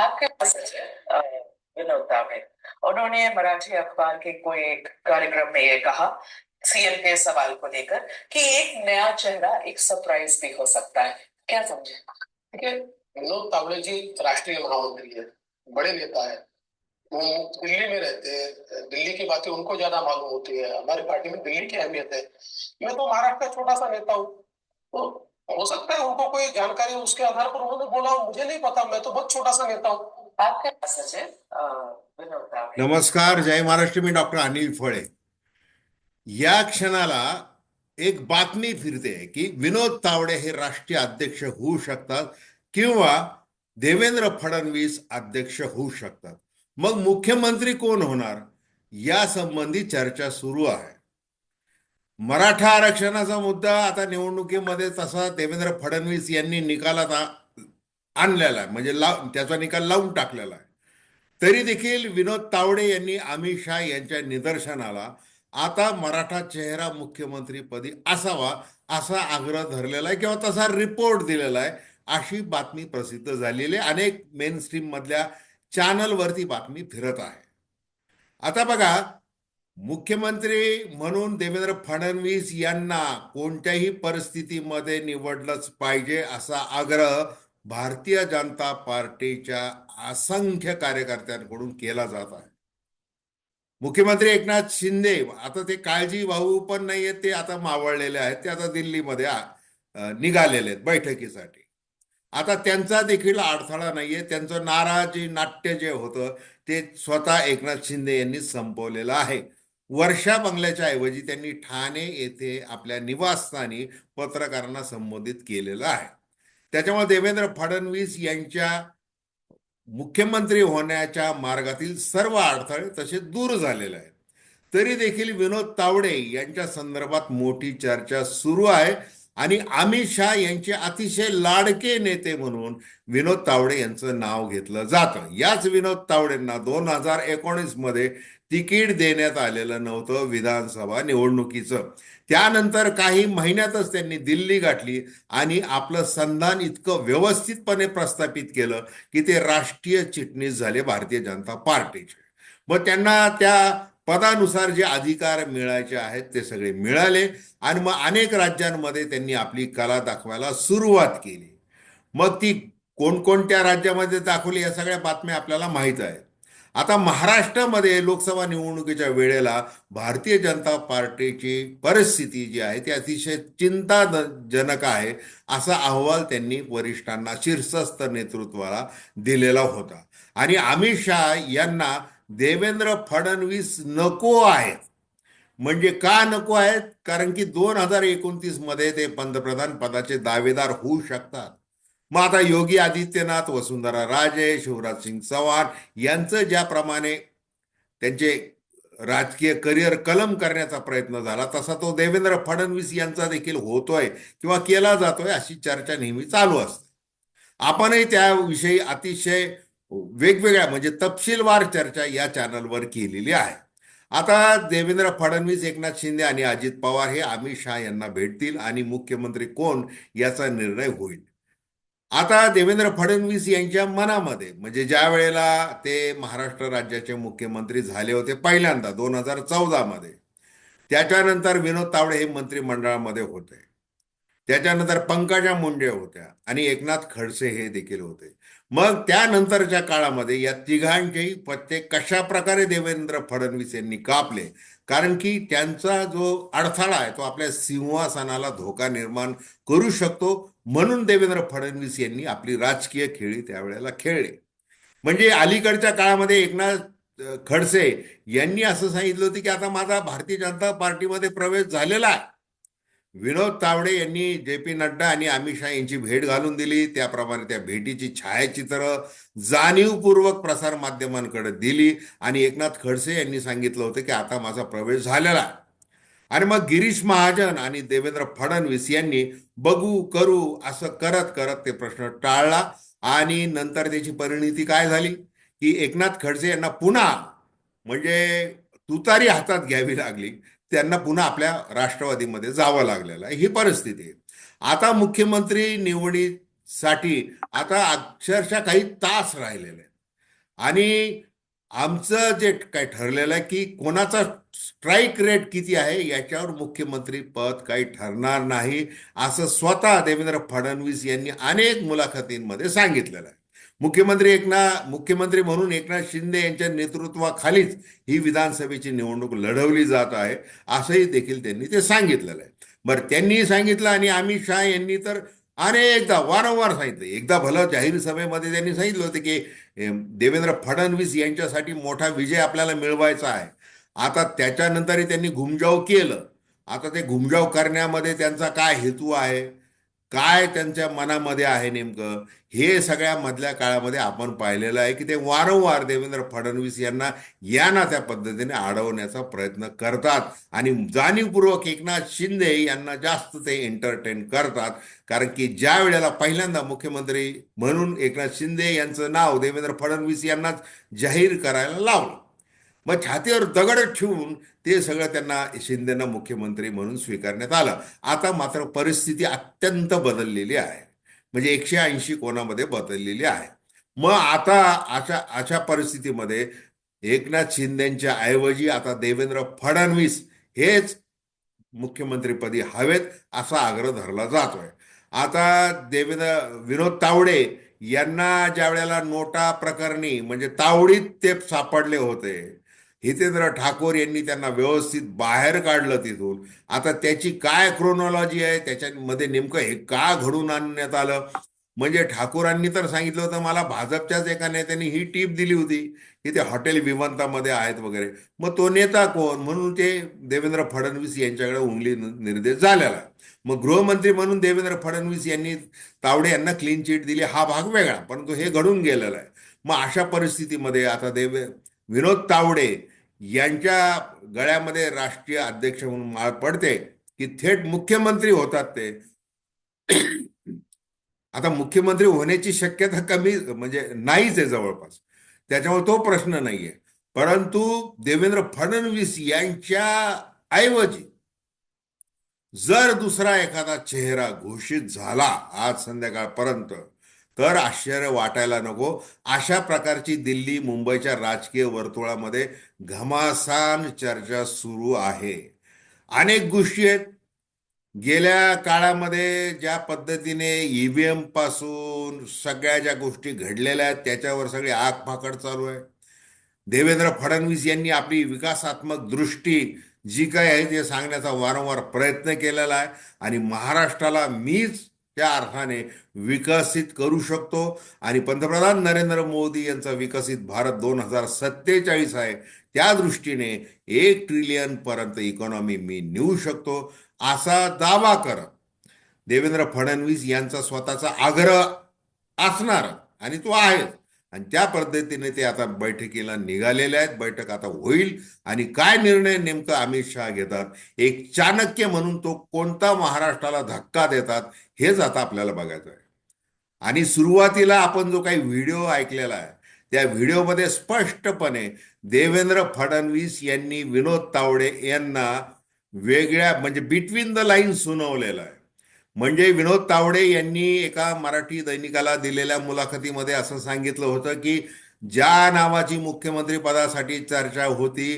आपके पास है अ, विनोद तावड़े उन्होंने मराठी अखबार के कोई एक कार्यक्रम में ये कहा सीएम के सवाल को लेकर कि एक नया चेहरा एक सरप्राइज़ भी हो सकता है। क्या समझे? विनोद तावड़े जी राष्ट्रीय महामंत्री है बड़े नेता है। वो दिल्ली में रहते हैं दिल्ली की बातें उनको ज़्यादा मालूम होती है। हमारी पार्टी में दिल्ली की अहमियत है। मैं तो महाराष्ट्र का छोटा सा नेता हूँ। तो हो सकता है उनको कोई जानकारी उसके आधार पर उन्होंने बोला हो, मुझे नहीं पता मैं तो बहुत छोटा सा नेता हूँ। नमस्कार जय महाराष्ट्र मी डॉक्टर अनिल फळे। या क्षणाला एक बातमी फिरते की विनोद तावडे हे राष्ट्रीय अध्यक्ष होऊ शकतात किंवा देवेंद्र फडणवीस अध्यक्ष होऊ शकतात. मग मुख्यमंत्री कोण होणार? या संबंधी चर्चा सुरू आहे. मराठा आरक्षणाचा मुद्दा आता निवडणुकीमध्ये तसा देवेंद्र फडणवीस यांनी निकालात आणलेला आहे. म्हणजे लाव त्याचा निकाल लावून टाकलेला आहे. तरी देखील विनोद तावडे यांनी अमित शहा यांच्या निदर्शनाला आता मराठा चेहरा मुख्यमंत्रीपदी असावा असा आग्रह धरलेला आहे किंवा तसा रिपोर्ट दिलेला आहे अशी बातमी प्रसिद्ध झालेली आहे. अनेक मेन स्ट्रीम मधल्या चॅनलवरती बातमी फिरत आहे. आता बघा मुख्यमंत्री म्हणून देवेंद्र फडणवीस यांना कोणत्याही परिस्थितीमध्ये निवडलंच पाहिजे असा आग्रह भारतीय जनता पार्टीच्या असंख्य कार्यकर्त्यांकडून केला जात आहे. मुख्यमंत्री एकनाथ शिंदे आता ते काळजी भाऊ पण नाहीये ते आता मावळलेले आहेत ते आता दिल्लीमध्ये निघालेले आहेत बैठकीसाठी. आता त्यांचा देखील अडथळा नाहीये त्यांचं नाराजी नाट्य जे होतं ते स्वतः एकनाथ शिंदे यांनी संपवलेलं आहे. वर्षा बंगल्याच्या ऐवजी त्यांनी ठाणे येथे आपल्या निवासस्थानी पत्रकारांना संबोधित केलेलं आहे. त्याच्यामुळे देवेंद्र फडणवीस यांच्या मुख्यमंत्री होण्याच्या मार्गातील सर्व अडथळे तसे दूर झालेले आहेत. तरी देखील विनोद तावडे यांच्या संदर्भात मोठी चर्चा सुरू आहे आणि अमित शहा यांचे अतिशय लाडके नेते म्हणून विनोद तावडे यांचं नाव घेतलं जातं. याच विनोद तावडेंना दोन हजार एकोणीसमध्ये तिकीट देण्यात आलेलं नव्हतं विधानसभा निवडणुकीचं. त्यानंतर काही महिन्यातच त्यांनी दिल्ली गाठली आणि आपलं संधान इतकं व्यवस्थितपणे प्रस्थापित केलं की ते राष्ट्रीय चिटणीस झाले भारतीय जनता पार्टीचे. मग त्यांना त्या पदानुसार जे अधिकार मिळायचे आहेत ते सगळे मिळाले आणि मग अनेक राज्यांमध्ये त्यांनी आपली कला दाखवायला सुरुवात केली. मग ती कोणकोणत्या राज्यामध्ये दाखवली या सगळ्या बातम्या आपल्याला माहीत आहेत. आता महाराष्ट्रामध्ये लोकसभा निवडणुकीच्या वेळेला भारतीय जनता पार्टीची परिस्थिती जी आहे ती अतिशय चिंताजनक आहे असा अहवाल त्यांनी वरिष्ठांना शीर्षस्थ नेतृत्वाला दिलेला होता. आणि अमित शहा यांना देवेंद्र फडणवीस नको आहेत. म्हणजे का नको आहेत? कारण की दोन हजार एकोणतीसमध्ये ते पंतप्रधान पदाचे दावेदार होऊ शकतात. मग आता योगी आदित्यनाथ वसुंधरा राजे शिवराज सिंग चव्हाण यांचं ज्याप्रमाणे त्यांचे राजकीय करिअर कलम करण्याचा प्रयत्न झाला तसा तो देवेंद्र फडणवीस यांचा देखील होतोय किंवा केला जातोय अशी चर्चा नेहमी चालू असते. आपणही त्याविषयी अतिशय वेगवेगळ्या म्हणजे तपशीलवार चर्चा या चॅनलवर केलेली आहे. आता देवेंद्र फडणवीस एकनाथ शिंदे आणि अजित पवार हे अमित शहा यांना भेटतील आणि मुख्यमंत्री कोण याचा निर्णय होईल. आता देवेंद्र फडणवीस यांच्या मनामध्ये म्हणजे ज्या वेळेला ते महाराष्ट्र राज्याचे मुख्यमंत्री झाले होते पहिल्यांदा दोन हजार चौदा मध्ये त्याच्यानंतर विनोद तावडे हे मंत्रिमंडळामध्ये होते. त्याच्यानंतर पंकजा मुंडे होत्या आणि एकनाथ खडसे हे देखील होते. मग त्यानंतरच्या काळामध्ये या तिघांचेही पत्ते कशा प्रकारे देवेंद्र फडणवीस यांनी कापले? कारण की त्यांचा जो अडथळा आहे तो आपल्या सिंहासनाला धोका निर्माण करू शकतो म्हणून देवेंद्र फडणवीस यांनी आपली राजकीय खेळी त्यावेळेला खेळली. म्हणजे अलीकडच्या काळामध्ये एकनाथ खडसे यांनी असं सांगितलं होतं की आता माझा भारतीय जनता पार्टीमध्ये प्रवेश झालेला आहे. विनोद तावडे यांनी जे पी नड्डा आणि अमित शहा यांची भेट घालून दिली. त्याप्रमाणे त्या भेटीची छायाचित्र जाणीवपूर्वक प्रसार माध्यमांकडे दिली. आणि एकनाथ खडसे यांनी सांगितलं होतं की आता माझा प्रवेश झालेला आहे. आणि मग गिरीश महाजन आणि देवेंद्र फडणवीस यांनी बघू करू असं करत करत ते प्रश्न टाळला. आणि नंतर त्याची परिणिती काय झाली? की एकनाथ खडसे यांना पुन्हा म्हणजे तुतारी हातात घ्यावी लागली. त्यांना पुन्हा आपल्या राष्ट्रवादीमध्ये जावं लागलेलं आहे. ही परिस्थिती आहे. आता मुख्यमंत्री निवडीसाठी आता अक्षरशः काही तास राहिलेले आणि आमचं जे काय ठरलेलं आहे की कोणाचा स्ट्राईक रेट किती आहे याच्यावर मुख्यमंत्री पद काही ठरणार नाही असं स्वतः देवेंद्र फडणवीस यांनी अनेक मुलाखतींमध्ये सांगितलेलं आहे. मुख्यमंत्री एकनाथ मुख्यमंत्री म्हणून एकनाथ शिंदे यांच्या नेतृत्वाखालीच ही विधानसभेची निवडणूक लढवली जात आहे असंही देखील त्यांनी ते सांगितलेलं आहे. बरं त्यांनीही सांगितलं आणि अमित शहा यांनी तर अनेकदा वारंवार सांगितलं. एकदा भलं जाहीर सभेमध्ये त्यांनी सांगितलं होतं की देवेंद्र फडणवीस यांच्यासाठी मोठा विजय आपल्याला मिळवायचा आहे. आता त्याच्यानंतरही त्यांनी घुमजाव केलं. आता ते घुमजाव करण्यामध्ये त्यांचा काय हेतू आहे? काय त्यांच्या मनामध्ये आहे नेमकं? हे सगळ्या मधल्या काळामध्ये आपण पाहिलेलं आहे की ते वारंवार देवेंद्र फडणवीस यांना यांना त्या पद्धतीने अडवण्याचा प्रयत्न करतात. आणि जाणीवपूर्वक एकनाथ शिंदे यांना जास्त ते एंटरटेन करतात. कारण की ज्या वेळेला पहिल्यांदा मुख्यमंत्री म्हणून एकनाथ शिंदे यांचं नाव देवेंद्र फडणवीस यांनाच जाहीर करायला लावलं. मग छातीवर दगड ठेवून ते सगळं त्यांना शिंदेना मुख्यमंत्री म्हणून स्वीकारण्यात आलं. आता मात्र परिस्थिती अत्यंत बदललेली आहे. म्हणजे एकशे ऐंशी कोणामध्ये बदललेली आहे. मग आता अशा अशा परिस्थितीमध्ये एकनाथ शिंदेच्या ऐवजी आता देवेंद्र फडणवीस हेच मुख्यमंत्रीपदी हवेत असा आग्रह धरला जातोय. आता देवेंद्र विनोद तावडे यांना ज्या वेळेला नोटा प्रकरणी म्हणजे तावडीत ते सापडले होते हितेंद्र ठाकूर यांनी त्यांना व्यवस्थित बाहेर काढलं तिथून. आता त्याची काय क्रोनॉलॉजी आहे? त्याच्यामध्ये नेमकं हे का घडून आणण्यात आलं? म्हणजे ठाकूरांनी तर सांगितलं होतं मला भाजपच्याच एका नेत्याने ही टीप दिली होती की ते हॉटेल विमानतामध्ये आहेत वगैरे. मग तो नेता कोण? म्हणून ते देवेंद्र फडणवीस यांच्याकडे उंगली निर्देश झालेला आहे. मग गृहमंत्री म्हणून देवेंद्र फडणवीस यांनी तावडे यांना क्लीन चिट दिली. हा भाग वेगळा परंतु हे घडून गेलेला आहे. मग अशा परिस्थितीमध्ये आता देवे विनोद तावडे यांच्या गळ्यामध्ये राष्ट्रीय अध्यक्ष म्हणून माळ पडते की थेट मुख्यमंत्री होतात ते. आता मुख्यमंत्री होण्याची शक्यता कमी म्हणजे नाहीच आहे जवळपास. त्याच्यामुळे तो प्रश्न नाहीये. परंतु देवेंद्र फडणवीस यांच्या ऐवजी जर दुसरा एखादा चेहरा घोषित झाला आज संध्याकाळपर्यंत तर आश्चर्य वाटायला नको. अशा प्रकारची दिल्ली मुंबईच्या राजकीय वर्तुळामध्ये घमासान चर्चा सुरू आहे. अनेक गोष्टी आहेत. गेल्या काळामध्ये ज्या पद्धतीने ईव्हीएमपासून सगळ्या ज्या गोष्टी घडलेल्या आहेत त्याच्यावर सगळी आग फाकड चालू आहे. देवेंद्र फडणवीस यांनी आपली विकासात्मक दृष्टी जी काय आहे ते सांगण्याचा वारंवार प्रयत्न केलेला आहे. आणि महाराष्ट्राला मीच त्या अर्थाने विकसित करू शकतो. आणि पंतप्रधान नरेंद्र मोदी यांचा विकसित भारत दोन हजार सत्तेचाळीस आहे. त्या दृष्टीने एक ट्रिलियन पर्यंत इकॉनॉमी मी नेऊ शकतो असा दावा करत देवेंद्र फडणवीस यांचा स्वतःचा आग्रह असणार. आणि तो आहे आणि त्या पद्धतीने ते आता बैठकीला निघालेले आहेत. बैठक आता होईल. आणि काय निर्णय नेमकं अमित शहा घेतात? एक चाणक्य म्हणून तो कोणता महाराष्ट्राला धक्का देतात? हेच आता आपल्याला बघायचं आहे. आणि सुरुवातीला आपण जो काही व्हिडिओ ऐकलेला आहे त्या व्हिडिओमध्ये स्पष्टपणे देवेंद्र फडणवीस यांनी विनोद तावडे यांना वेगळ्या म्हणजे बिटवीन द लाईन सुनावलेला आहे. म्हणजे विनोद तावडे यांनी एका मराठी दैनिकाला दिलेल्या मुलाखतीमध्ये असं सांगितलं होतं की ज्या नावाची मुख्यमंत्री पदासाठी चर्चा होती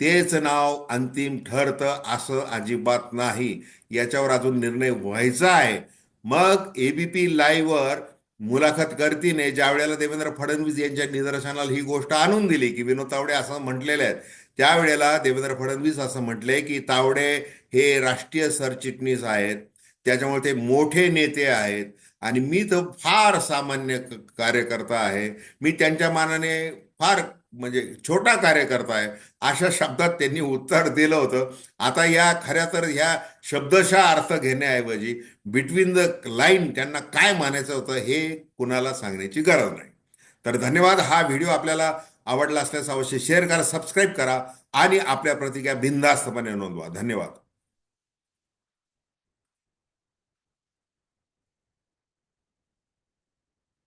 तेच नाव अंतिम ठरतं असं अजिबात नाही. याच्यावर अजून निर्णय व्हायचा आहे. मग एबीपी लाईव्हवर मुलाखत करतीने ज्या वेळेला देवेंद्र फडणवीस यांच्या निदर्शनाला ही गोष्ट आणून दिली की विनोद तावडे असं म्हटलेले आहेत त्यावेळेला देवेंद्र फडणवीस असं म्हटले की तावडे हे राष्ट्रीय सरचिटणीस आहेत. त्याच्यामुळे ते मोठे नेते आहेत. आणि मी तर फार सामान्य कार्यकर्ता आहे. मी त्यांच्या मानाने फार म्हणजे छोटा कार्यकर्ता आहे. अशा शब्दात त्यांनी उत्तर दिलं होतं. आता या खऱ्या तर ह्या शब्दशः अर्थ घेण्याऐवजी बिटवीन द लाईन त्यांना काय मानायचं होतं हे कुणाला सांगण्याची गरज नाही. तर धन्यवाद. हा व्हिडिओ आपल्याला आवडला असल्यास अवश्य शेअर करा सबस्क्राईब करा आणि आपल्या प्रतिक्रिया बिनधास्तपणे नोंदवा. धन्यवाद.